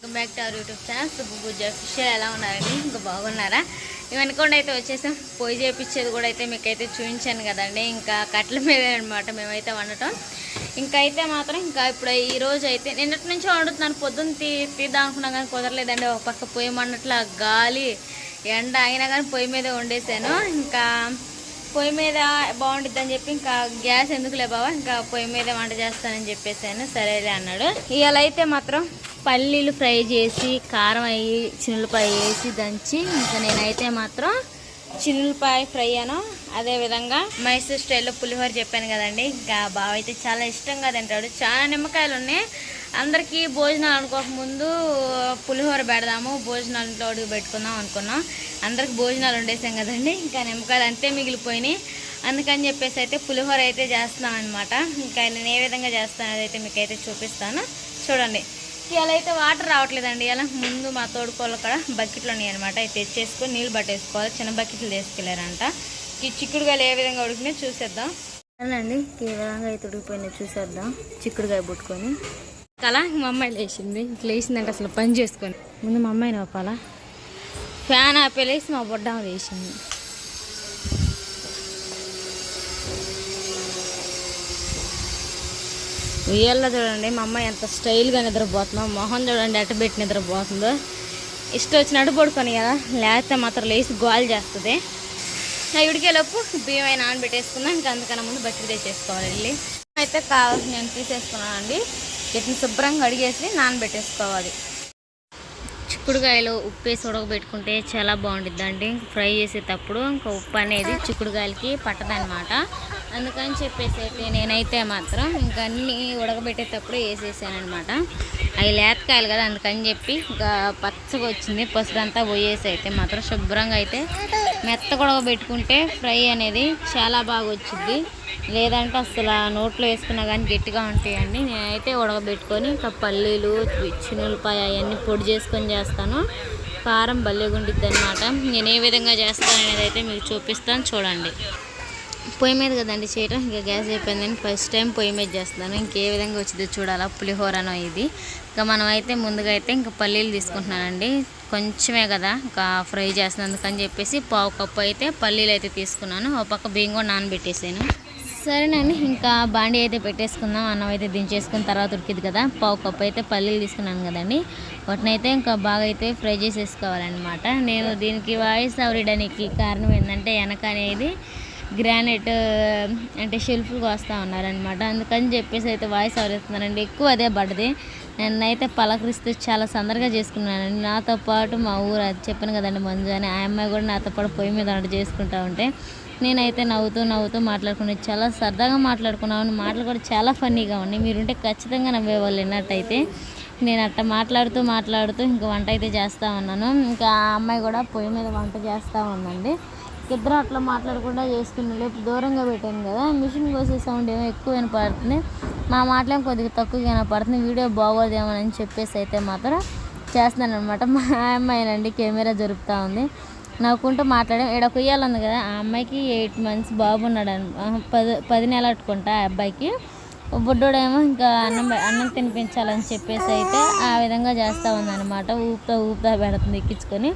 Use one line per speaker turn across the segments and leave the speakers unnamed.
Welcome back to our YouTube channel Subbu Pooja ఎలా ఉన్నారండి? ఇంకా బాగున్నారా? ఇవనుకోండి అయితే వచ్చేసాం. పొయ్యి చేయించేది కూడా అయితే మీకైతే చూపించాను కదండి. ఇంకా కట్ల మీద అనమాట మేమైతే వండటం. ఇంకా అయితే మాత్రం ఇంకా ఇప్పుడు ఈ రోజు అయితే నిన్నటి నుంచి వండుతున్నాను. పొద్దున్న తీ తీద్దాం అనుకున్నా కానీ కుదరలేదండి. ఒక పక్క పొయ్యి మండట్లా గాలి ఎండ అయినా కానీ పొయ్యి మీద వండేసాను. ఇంకా పొయ్యి మీద బాగుంటుంది అని చెప్పి ఇంకా గ్యాస్ ఎందుకులే బావా? ఇంకా పొయ్యి మీద వంట చేస్తానని చెప్పేసాను. సరేలే అన్నాడు. ఇవాళ అయితే మాత్రం పల్లీలు ఫ్రై చేసి కారం అయ్యి చిన్నులపాయ వేసి దంచి ఇంకా నేనైతే మాత్రం చిన్నులపాయ ఫ్రై అను. అదేవిధంగా మైసూర్ స్టైల్లో పులిహోర చెప్పాను కదండి. ఇంకా బావ అయితే చాలా ఇష్టంగా తింటాడు. చాలా నిమ్మకాయలు ఉన్నాయి. అందరికీ భోజనాలు అనుకోక ముందు పులిహోర పెడదాము భోజనాలు ఇంట్లో అడుగు పెట్టుకుందాం అనుకున్నాం. అందరికి భోజనాలు ఉండేసాం కదండి. ఇంకా నిమ్మకాయలు అంతే మిగిలిపోయినాయి. అందుకని చెప్పేసి అయితే పులిహోర అయితే చేస్తున్నాం అనమాట ఇంకా నేను ఏ విధంగా చేస్తాను అదైతే మీకు అయితే చూపిస్తాను. చూడండి. ఇలా అయితే వాటర్ రావట్లేదండి. ఇలా ముందు మా తోడుకోళ్ళు కూడా బకెట్లు ఉన్నాయి అనమాట అవి తెచ్చేసుకొని నీళ్ళు పట్టేసుకోవాలి. చిన్న బకెట్లు తీసుకెళ్ళారంట ఈ చిక్కుడుగాయలు ఏ విధంగా ఉడికినాయి చూసేద్దాం. అండి ఏ విధంగా అయితే ఉడికిపోయినాయి చూసేద్దాం. చిక్కుడుగాయ పుట్టుకొని. కలా మా అమ్మాయి లేచింది. ఇట్లా లేచిందంటే అసలు పని చేసుకొని. ముందు మా అమ్మాయిని ఒప్పాలా ఫ్యాన్ ఆపేలేసి మా బొడ్డ లేచింది. ఉయ్యాల్లో చూడండి మా అమ్మాయి ఎంత స్టైల్గా నిద్రపోతుందో మొహం చూడండి అటు పెట్టి నిద్రపోతుందో. ఇష్టం వచ్చినట్టు పడుకొని కదా లేకపోతే మాత్రం లేచి గోల్ చేస్తుంది. నా ఉడికేలోపు బియ్యం అయినా నానబెట్టేసుకుందాం ఇంకా అందుకన్నా ముందు బట్టి తెచ్చేసుకోవాలి వెళ్ళి. అయితే కావాల్సి నేను తీసేసుకున్నానండి. వీటిని శుభ్రంగా అడిగేసి నానబెట్టేసుకోవాలి. చిక్కుడుకాయలు ఉప్పు వేసి ఉడకబెట్టుకుంటే చాలా బాగుంటుంది అండి ఫ్రై చేసేటప్పుడు ఇంకా ఉప్పు అనేది చిక్కుడుకాయలకి పట్టదనమాట అందుకని చెప్పేసి అయితే నేనైతే మాత్రం ఇంకా అన్నీ ఉడకబెట్టేటప్పుడు వేసేసానమాట అవి లేతకాయలు కదా అందుకని చెప్పి ఇంకా పచ్చగా వచ్చింది. పసురంతా పోయేసి అయితే మాత్రం శుభ్రంగా అయితే మెత్త ఉడకబెట్టుకుంటే ఫ్రై అనేది చాలా బాగా వచ్చింది లేదంటే అసలు నోట్లో వేసుకున్నా కానీ గట్టిగా ఉంటాయండి. నేనైతే ఉడకబెట్టుకొని ఇంకా పల్లీలు చిన్నులపాయ అవన్నీ పొడి చేసుకొని చేస్తాను. కారం బల్లెగుండిద్ది అనమాట నేను ఏ విధంగా చేస్తాను అనేది అయితే మీకు చూపిస్తాను చూడండి. పొయ్యి మీద కదండి చేయటం ఇంకా గ్యాస్ అయిపోయిందని ఫస్ట్ టైం పొయ్యి మీద చేస్తున్నాను. ఇంకే విధంగా వచ్చిందో చూడాలా పులిహోరనో ఇది. ఇంకా మనం అయితే ముందుగా అయితే ఇంకా పల్లీలు తీసుకుంటున్నానండి. కొంచెమే కదా ఇంకా ఫ్రై చేస్తున్నందుకని చెప్పేసి పావు కప్పు అయితే పల్లీలు అయితే తీసుకున్నాను. ఒక పక్క బియ్యం కూడా నానబెట్టేసాను. సరేనండి ఇంకా బాండీ అయితే పెట్టేసుకుందాం. అన్నం అయితే దించేసుకున్న తర్వాత ఉడికింది కదా. పావు కప్పు అయితే పల్లీలు తీసుకున్నాను కదండి. వాటినైతే ఇంకా బాగా అయితే ఫ్రై చేసేసుకోవాలన్నమాట. నేను దీనికి వాయిస్ అవరడానికి కారణం ఏంటంటే వెనక అనేది గ్రానైట్ అంటే షెల్ఫ్లు వస్తూ ఉన్నారనమాట అందుకని చెప్పేసి అయితే వాయిస్ అవరిస్తున్నానండి ఎక్కువ అదే పడ్డది నన్నైతే పలకరిస్తూ చాలా సందరగా చేసుకున్నానండి. నాతో పాటు మా ఊరు అది చెప్పాను కదండి మంజు అని ఆ అమ్మాయి కూడా నాతో పాటు పొయ్యి మీద వంట చేసుకుంటా ఉంటే నేనైతే నవ్వుతూ నవ్వుతూ మాట్లాడుకున్నాను చాలా సరదాగా మాట్లాడుకున్నాను. మాటలు కూడా చాలా ఫన్నీగా ఉన్నాయి. మీరుంటే ఖచ్చితంగా నవ్వేవాళ్ళు విన్నట్టయితే నేను అట్ట మాట్లాడుతూ మాట్లాడుతూ ఇంకా వంట అయితే చేస్తూ ఉన్నాను. ఇంకా ఆ అమ్మాయి కూడా పొయ్యి మీద వంట చేస్తూ ఉందండి. ఇద్దరు అట్లా మాట్లాడకుండా చేసుకుని లేకపోతే దూరంగా పెట్టాను కదా మిషన్ కోసే సౌండ్ ఏమో ఎక్కువ వినపడుతుంది. మా మాటలేం కొద్దిగా తక్కువగా వినపడుతుంది. వీడియో బాగోదేమో అని చెప్పేసి అయితే మాత్రం చేస్తున్నాను అనమాట మా అమ్మాయినండి కెమెరా జరుపుతూ ఉంది. నవ్వుకుంటూ మాట్లాడాం ఇక్కడ కొయ్యాలి ఉంది కదా ఆ అమ్మాయికి ఎయిట్ మంత్స్ బాబు ఉన్నాడు పది పది నెలలు అట్టుకుంటా ఆ అబ్బాయికి. బుడ్డోడేమో ఇంకా అన్నం అన్నం తినిపించాలని చెప్పేసి అయితే ఆ విధంగా చేస్తూ ఉందన్నమాట. ఊపుతా ఊపుతా పెడుతుంది ఎక్కించుకొని.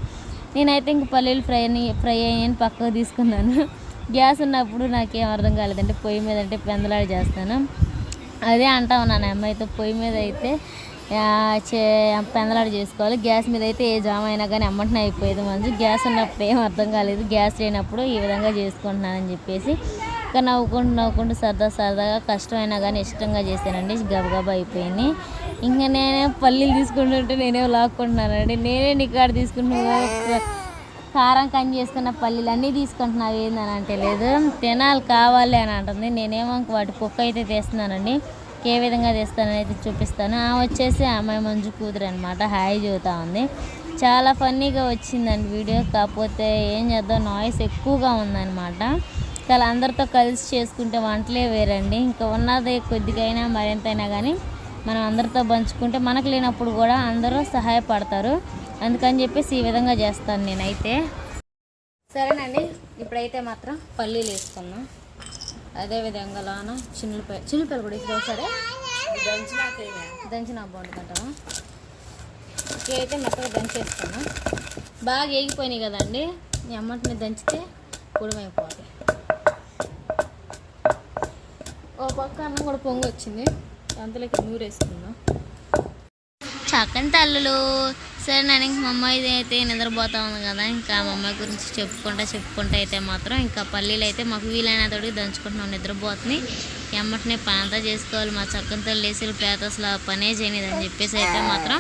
నేనైతే ఇంక పల్లీలు ఫ్రై అని ఫ్రై అయ్యాయని పక్కకు తీసుకున్నాను. గ్యాస్ ఉన్నప్పుడు నాకేం అర్థం కాలేదంటే పొయ్యి మీద అంటే పెందలాడి చేస్తాను. అదే అంటా ఉన్నాను అమ్మాయితో పొయ్యి మీద అయితే చే పెందలాడి చేసుకోవాలి. గ్యాస్ మీద అయితే ఏ జామ అయినా కానీ అమ్మంటనే అయిపోయేది మంచి. గ్యాస్ ఉన్నప్పుడు ఏం అర్థం కాలేదు. గ్యాస్ లేనప్పుడు ఈ విధంగా చేసుకుంటున్నానని చెప్పేసి ఇంకా నవ్వుకుంటూ నవ్వుకుంటూ సరదా సరదాగా కష్టమైనా కానీ ఇష్టంగా చేశానండి. గబగబా అయిపోయింది. ఇంకా నేనే పల్లీలు తీసుకుంటుంటే నేనే లాక్కుంటున్నానండి. నేనే నికాడ తీసుకుంటున్నా కారం కం చేసుకున్న పల్లీలు అన్నీ తీసుకుంటున్నావు ఏందని అంటే లేదు. తినాలి కావాలి అని అంటుంది. నేనేమో ఇంక వాటి కుక్క అయితే తీస్తున్నానండి. ఏ విధంగా తీస్తానైతే చూపిస్తాను. ఆమె వచ్చేసి అమ్మాయి మంజు కూతురు అనమాట హాయ్ చూతా ఉంది. చాలా ఫన్నీగా వచ్చిందండి వీడియో. కాకపోతే ఏం చేద్దాం? నాయిస్ ఎక్కువగా ఉందన్నమాట. చాలా అందరితో కలిసి చేసుకుంటే వంటలే వేరండి. ఇంకా ఉన్నది కొద్దిగా అయినా మరింతైనా కానీ మనం అందరితో పంచుకుంటే మనకు లేనప్పుడు కూడా అందరూ సహాయపడతారు. అందుకని చెప్పేసి ఈ విధంగా చేస్తాను నేనైతే. సరేనండి ఇప్పుడైతే మాత్రం పల్లీలు వేసుకుందాం. అదే విధంగా లాన చిన్నపాయ చిన్నపాయలు కూడా ఇప్పుడు సరే దంచిన బాగుంటుంది ఇవైతే మొత్తం అయితే దంచేస్తాను బాగా ఏగిపోయినాయి కదండి. ఈ అమ్మటిని దంచితే పొడిమైపోతాయి పక్క అన్నం కూడా పొంగి వచ్చింది అంతలోకి నూరు వేసుకుందాం చక్కని తల్లులు సరే నేను ఇంక మా అమ్మాయి అయితే నిద్రపోతా ఉంది కదా. ఇంకా మా అమ్మాయి గురించి చెప్పుకుంటా చెప్పుకుంటా అయితే మాత్రం ఇంకా పల్లీలు అయితే మాకు వీలైన తోడికి దంచుకుంటున్నాం. నిద్రపోతుంది. ఎమ్మటినే పని అంతా చేసుకోవాలి. మా చక్కని తల్లి వేసి పేద అసలు పనే చేయనిదని చెప్పేసి అయితే మాత్రం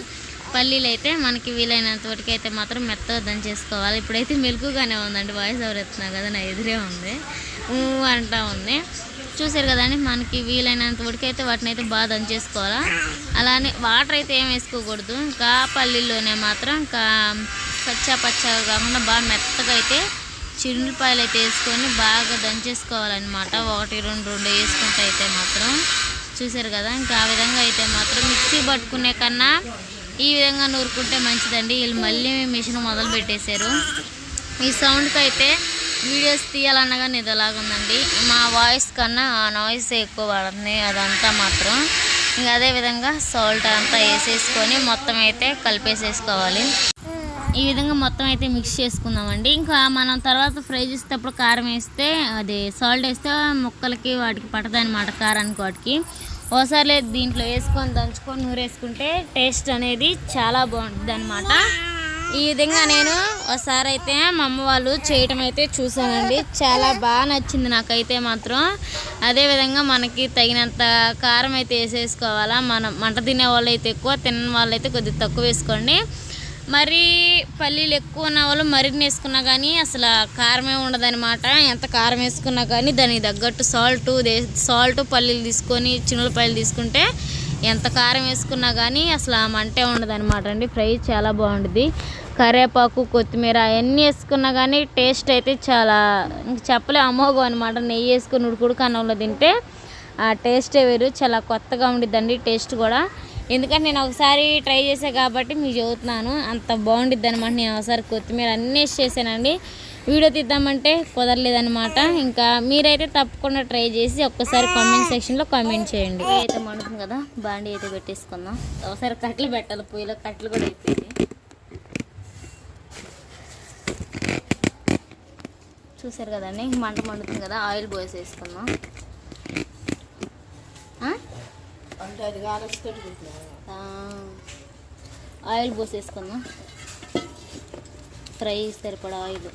పల్లీలు అయితే మనకి వీలైనంత అయితే మాత్రం మెత్తగా దంచేసుకోవాలి. ఇప్పుడైతే మెలుకుగానే ఉందండి. వాయిస్ ఎవరు ఎత్తున్నా కదా నా ఎదురే ఉంది. ఊ అంటా ఉంది. చూసారు కదండి మనకి వీలైనంత ఉడికైతే వాటిని అయితే బాగా దంచేసుకోవాలా. అలానే వాటర్ అయితే ఏం వేసుకోకూడదు. ఇంకా పల్లీలోనే మాత్రం ఇంకా పచ్చ పచ్చగా కాకుండా బాగా మెత్తగా అయితే చిరుపాయలు అయితే వేసుకొని బాగా దంచేసుకోవాలన్నమాట. ఒకటి రెండు రెండు వేసుకుంటే అయితే మాత్రం. చూసారు కదా ఇంకా ఆ విధంగా అయితే మాత్రం మిక్సీ పట్టుకునే కన్నా ఈ విధంగా నూరుకుంటే మంచిదండి. వీళ్ళు మళ్ళీ మిషన్ మొదలు పెట్టేశారు. ఈ సౌండ్కి అయితే వీడియోస్ తీయాలన్నా కానీ ఇది ఎలాగుందండి మా వాయిస్ కన్నా ఆ నాయిస్ ఎక్కువ పడుతుంది అదంతా మాత్రం. ఇంకా అదే విధంగా సాల్ట్ అంతా వేసేసుకొని మొత్తం అయితే కలిపేసేసుకోవాలి. ఈ విధంగా మొత్తం అయితే మిక్స్ చేసుకుందామండి. ఇంకా మనం తర్వాత ఫ్రై చేసేటప్పుడు కారం వేస్తే అది సాల్ట్ వేస్తే ముక్కలకి వాటికి పడదనమాట కారానికి వాటికి. ఓసారి లేదు దీంట్లో వేసుకొని దంచుకొని నూరేసుకుంటే టేస్ట్ అనేది చాలా బాగుంటుంది అనమాట ఈ విధంగా నేను ఒకసారి అయితే మా అమ్మ వాళ్ళు చేయటం అయితే చూసానండి చాలా బాగా నచ్చింది నాకైతే మాత్రం. అదే విధంగా మనకి తగినంత కారం అయితే వేసేసుకోవాలా. మనం మంట తినే వాళ్ళు అయితే ఎక్కువ తిన్న వాళ్ళు అయితే కొద్దిగా తక్కువ వేసుకోండి. మరి పల్లీలు ఎక్కువ ఉన్న వాళ్ళు మరిన్ని వేసుకున్నా కానీ అసలు కారమే ఉండదన్నమాట. ఎంత కారం వేసుకున్నా కానీ దానికి తగ్గట్టు సాల్ట్ సాల్ట్ పల్లీలు తీసుకొని చిన్నపల్లీలు తీసుకుంటే ఎంత కారం వేసుకున్నా కానీ అసలు ఆ మంటే ఉండదన్నమాట అండి. ఫ్రై చాలా బాగుంటుంది కరివేపాకు కొత్తిమీర అవన్నీ వేసుకున్నా కానీ టేస్ట్ అయితే చాలా చెప్పలే అమోఘం అనమాట నెయ్యి వేసుకుని ఉడుకుడు కన్నంలో తింటే ఆ టేస్టే వేరు చాలా కొత్తగా ఉండిద్దండి టేస్ట్ కూడా. ఎందుకంటే నేను ఒకసారి ట్రై చేసా కాబట్టి మీకు చెబుతున్నాను. అంత బాగుండిద్ది అనమాట నేను ఒకసారి కొత్తిమీర అన్నీ వేసి చేశానండి. వీడియో తీద్దామంటే కుదరలేదనమాట ఇంకా మీరైతే తప్పకుండా ట్రై చేసి ఒక్కసారి కామెంట్ సెక్షన్లో కామెంట్ చేయండి. అయితే మండుతుంది కదా బాండి అయితే పెట్టేసుకుందాం. ఒకసారి కట్టెలు పెట్టాలి పొయ్యిలో కట్టెలు కూడా అయిపోయింది చూసారు కదండి మంట మండుతుంది కదా ఆయిల్ పోసేసుకుందాం ఆయిల్ పోసేసుకుందాం ఫ్రై సరిపడా ఆయిల్.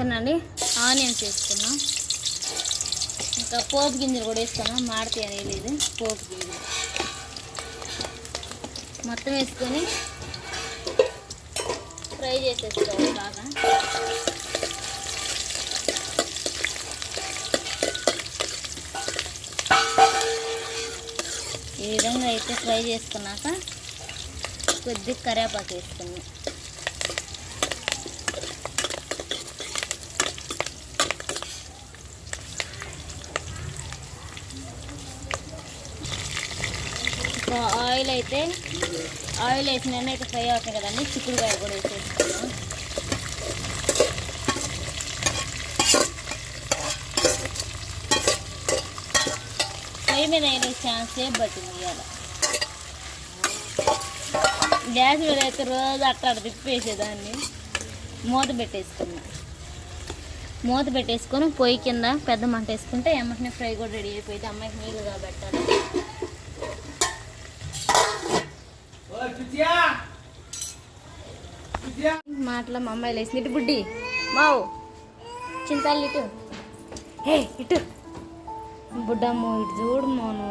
సరేనండి ఆనియన్స్ వేసుకున్నాం. ఇంకా పోపు గింజలు కూడా వేసుకున్నాం. మాడితే అనేది పోపు గింజలు. మొత్తం వేసుకొని ఫ్రై చేసేసుకోవాలి బాగా. ఈ విధంగా అయితే ఫ్రై చేసుకున్నాక కొద్దిగా కరివేపాకు వేసుకున్నాం ఇంకా ఆయిల్ అయితే ఆయిల్ వేసిన అయితే ఫ్రై అవుతాయి కదండి. చిక్కుడుకాయ కూడా వేసేస్తాను ఫ్రై మీద అయిన ఛాన్స్ సేపు పట్టింది ఇవాళ గ్యాస్ మీద అయితే రోజు అట్లా తిప్పేసేదాన్ని. మూత పెట్టేసుకున్నా. మూత పెట్టేసుకొని పొయ్యి కింద పెద్ద మంట వేసుకుంటే ఎమ్మటినే ఫ్రై కూడా రెడీ అయిపోయింది. అమ్మాయికి నీళ్ళుగా పెట్టాలి మాటల మా అమ్మాయి లేచింది. ఇటు బుడ్డి. మావు. చింతాలు ఇటు. హే ఇటు. బుడ్డమ్మో ఇటు చూడు మోను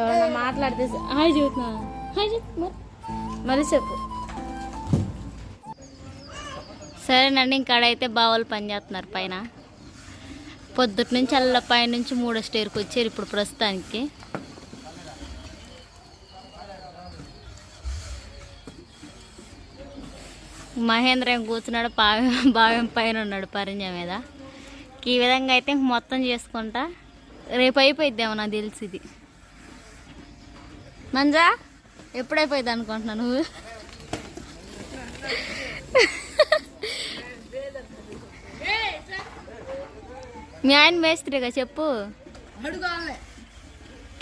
ఎవరన్నా మాట్లాడితే హాయ్ చెబుతున్నా హాయ్ చెప్పు మరి చెప్పు. సరేనండి ఇంకాడైతే బావలు పని చేస్తున్నారు పైన. పొద్దుటి నుంచి అల్ల నుంచి మూడో స్టేర్కి వచ్చారు ఇప్పుడు ప్రస్తుతానికి. మహేంద్ర ఏం కూర్చున్నాడు పావెం బావెం పైన ఉన్నాడు పరిణ్య మీద. ఈ విధంగా అయితే ఇంక మొత్తం చేసుకుంటా. రేపు అయిపోయిద్దేమో నాకు తెలిసి ఇది. మంజా ఎప్పుడైపోయింది అనుకుంటున్నా నువ్వు? మీ ఆయన మేస్త్రిగా చెప్పు.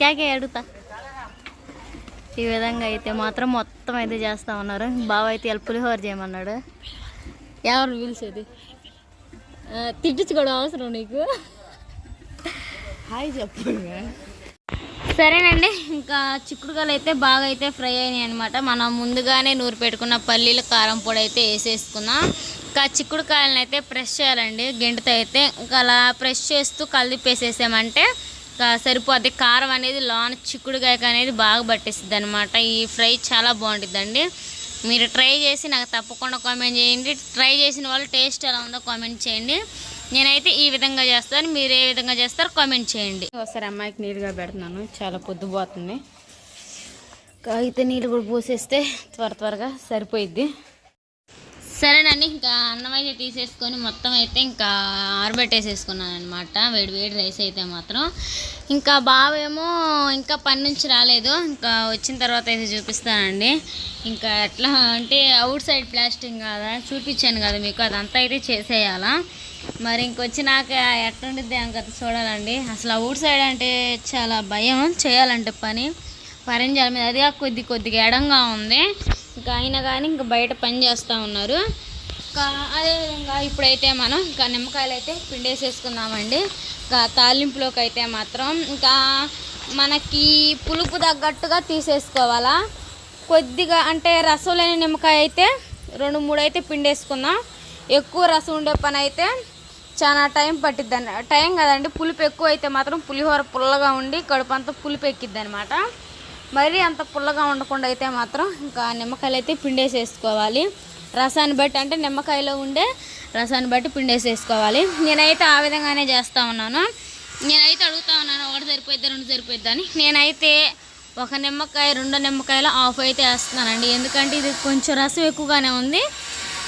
క్యాకే అడుగుతా? ఈ విధంగా అయితే మాత్రం మొత్తం అయితే చేస్తా ఉన్నారు. బావ అయితే పులిహోర చేయమన్నాడు. ఎవరు పిలిచేది? తిట్టించుకోవడం అవసరం నీకు?
హాయ్ చెప్పండి.
సరేనండి ఇంకా చిక్కుడుకాయలు అయితే బాగా అయితే ఫ్రై అయినాయి అనమాట మనం ముందుగానే నూరు పెట్టుకున్న పల్లీలు కారం పొడి అయితే వేసేసుకున్నాం. ఇంకా చిక్కుడుకాయలను అయితే ప్రెస్ చేయాలండి. గిండితో అయితే ఇంకా అలా ప్రెస్ చేస్తూ కలిపేసేసామంటే ఇంకా సరిపోద్ది. కారం అనేది లోన చిక్కుడుకాయకి అనేది బాగా పట్టేస్తుంది అనమాట ఈ ఫ్రై చాలా బాగుంటుందండి మీరు ట్రై చేసి నాకు తప్పకుండా కామెంట్ చేయండి. ట్రై చేసిన వాళ్ళు టేస్ట్ ఎలా ఉందో కామెంట్ చేయండి. నేనైతే ఈ విధంగా చేస్తాను. మీరు ఏ విధంగా చేస్తారో కామెంట్ చేయండి.
ఒకసారి అమ్మాయికి నీట్గా పెడుతున్నాను. చాలా పొద్దుపోతుంది.
అయితే నీళ్ళు కూడా పోసేస్తే త్వర త్వరగా సరిపోయిద్ది. సరేనండి ఇంకా అన్నం అయితే తీసేసుకొని మొత్తం అయితే ఇంకా ఆరబెట్టేసేసుకున్నాను అనమాట వేడి వేడి రైస్ అయితే మాత్రం. ఇంకా బావేమో ఇంకా పని నుంచి రాలేదు. ఇంకా వచ్చిన తర్వాత అయితే చూపిస్తానండి. ఇంకా ఎట్లా అంటే అవుట్ సైడ్ ప్లాస్టింగ్ కదా చూపించాను కదా మీకు అదంతా అయితే చేసేయాలా. మరి ఇంకొచ్చినాక ఎట్లుండిద్ది అంక చూడాలండి. అసలు అవుట్ సైడ్ అంటే చాలా భయం చేయాలంటే పని. పరింజాల మీద అది కొద్ది కొద్దిగా ఎడంగా ఉంది. ఇంకా అయినా కానీ ఇంకా బయట పని చేస్తూ ఉన్నారు. ఇంకా అదేవిధంగా ఇప్పుడైతే మనం ఇంకా నిమ్మకాయలు అయితే పిండేసేసుకున్నామండి. ఇంకా తాలింపులోకి అయితే మాత్రం ఇంకా మనకి పులుపు తగ్గట్టుగా తీసేసుకోవాలా. కొద్దిగా అంటే రసం లేని నిమ్మకాయ అయితే రెండు మూడు అయితే పిండేసుకుందాం. ఎక్కువ రసం ఉండే పని అయితే చాలా టైం పట్టిద్ది టైం కదండి. పులుపు ఎక్కువ అయితే మాత్రం పులిహోర పుల్లగా ఉండి కడుపు అంతా పులుపు ఎక్కిద్ది అనమాట మరీ అంత పుల్లగా ఉండకుండా అయితే మాత్రం ఇంకా నిమ్మకాయలు అయితే పిండేసేసుకోవాలి. రసాన్ని బట్టి అంటే నిమ్మకాయలో ఉండే రసాన్ని బట్టి పిండేసేసుకోవాలి. నేనైతే ఆ విధంగానే చేస్తూ ఉన్నాను. నేనైతే అడుగుతా ఉన్నాను ఒకటి సరిపోయిద్దా రెండు సరిపోయిద్దా అని. నేనైతే ఒక నిమ్మకాయ రెండు నిమ్మకాయలు ఆఫ్ అయితే వేస్తున్నానండి. ఎందుకంటే ఇది కొంచెం రసం ఎక్కువగానే ఉంది.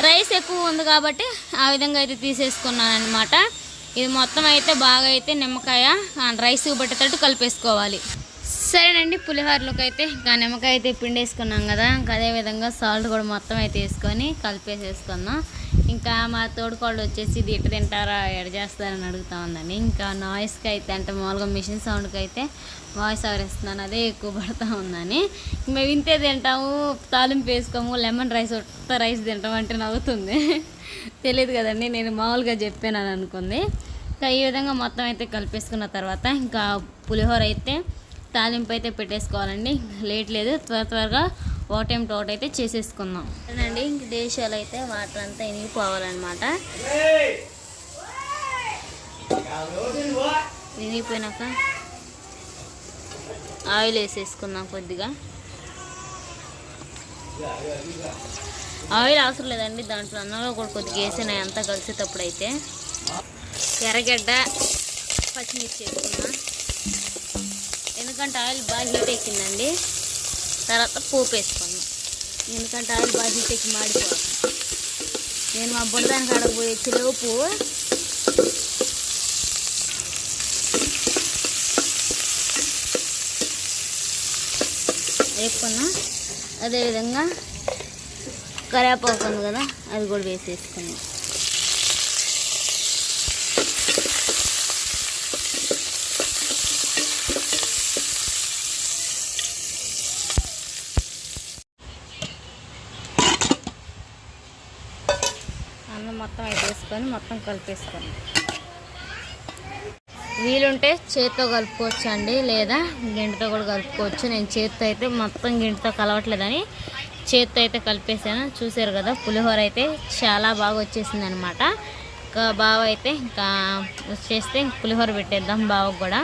రైస్ ఎక్కువ ఉంది కాబట్టి ఆ విధంగా అయితే తీసేసుకున్నాను అనమాట ఇది మొత్తం అయితే బాగా అయితే నిమ్మకాయ రైస్ పట్టేటట్టు కలిపేసుకోవాలి. సరేనండి పులిహోరలోకి అయితే ఇంకా నిమ్మకాయ అయితే పిండి వేసుకున్నాం కదా ఇంకా అదే విధంగా సాల్ట్ కూడా మొత్తం అయితే వేసుకొని కలిపేసేసుకుందాం. ఇంకా మా తోడుకోళ్ళు వచ్చేసి ఇది ఇటు తింటారా ఎడ చేస్తారని అడుగుతా ఉందండి. ఇంకా నాయిస్కి అయితే అంటే మామూలుగా మిషన్ సౌండ్కి అయితే వాయిస్ ఓవర్ ఇస్తున్నాను అదే ఎక్కువ పడుతూ ఉందని. మేము ఇంతే తింటాము తాలింపు వేసుకోము లెమన్ రైస్ ఉత్త రైస్ తింటాం అంటే నవ్వుతుంది. తెలియదు కదండి నేను మామూలుగా చెప్పాను అనుకుంది. ఇంకా ఈ విధంగా మొత్తం అయితే కలిపేసుకున్న తర్వాత ఇంకా పులిహోర అయితే తాలింపు అయితే పెట్టేసుకోవాలండి. లేట్ లేదు. త్వర త్వరగా ఒకటేం టోట్ అయితే చేసేసుకుందాం. అండి ఇంక దేశాలు అయితే వాటర్ అంతా ఇనిగిపోవాలన్నమాట. ఇనిగిపోయినాక ఆయిల్ వేసేసుకుందాం కొద్దిగా. ఆయిల్ అవసరం లేదండి దాంట్లో అన్నంలో కూడా కొద్దిగా వేసినాయి. అంతా కలిసేటప్పుడు అయితే ఎర్రగడ్డ పచ్చిమిర్చి వేసుకున్నా ఎందుకంటే ఆయిల్ బాగా హీట్ ఎక్కిందండి. తర్వాత పోపు వేసుకున్నాం ఎందుకంటే ఆయిల్ బాగా హీట్ ఎక్కి మాడిపోతుంది నేను మా బుడదానికి అడగబోయే చిలుపు వేసుకున్నా. అదేవిధంగా కరేపాకు ఉంది కదా అది కూడా వేసేసుకున్నాం అన్నం మొత్తం అయితే వేసుకొని మొత్తం కలిపేసుకోండి. వీలుంటే చేతితో కలుపుకోవచ్చు అండి లేదా గింటతో కూడా కలుపుకోవచ్చు. నేను చేతితో అయితే మొత్తం గింటతో కలవట్లేదని చేతితో అయితే కలిపేసాను. చూసారు కదా పులిహోర అయితే చాలా బాగా వచ్చేసింది అనమాట ఇంకా బావ అయితే ఇంకా వచ్చేస్తే పులిహోర పెట్టేద్దాం బావకు కూడా.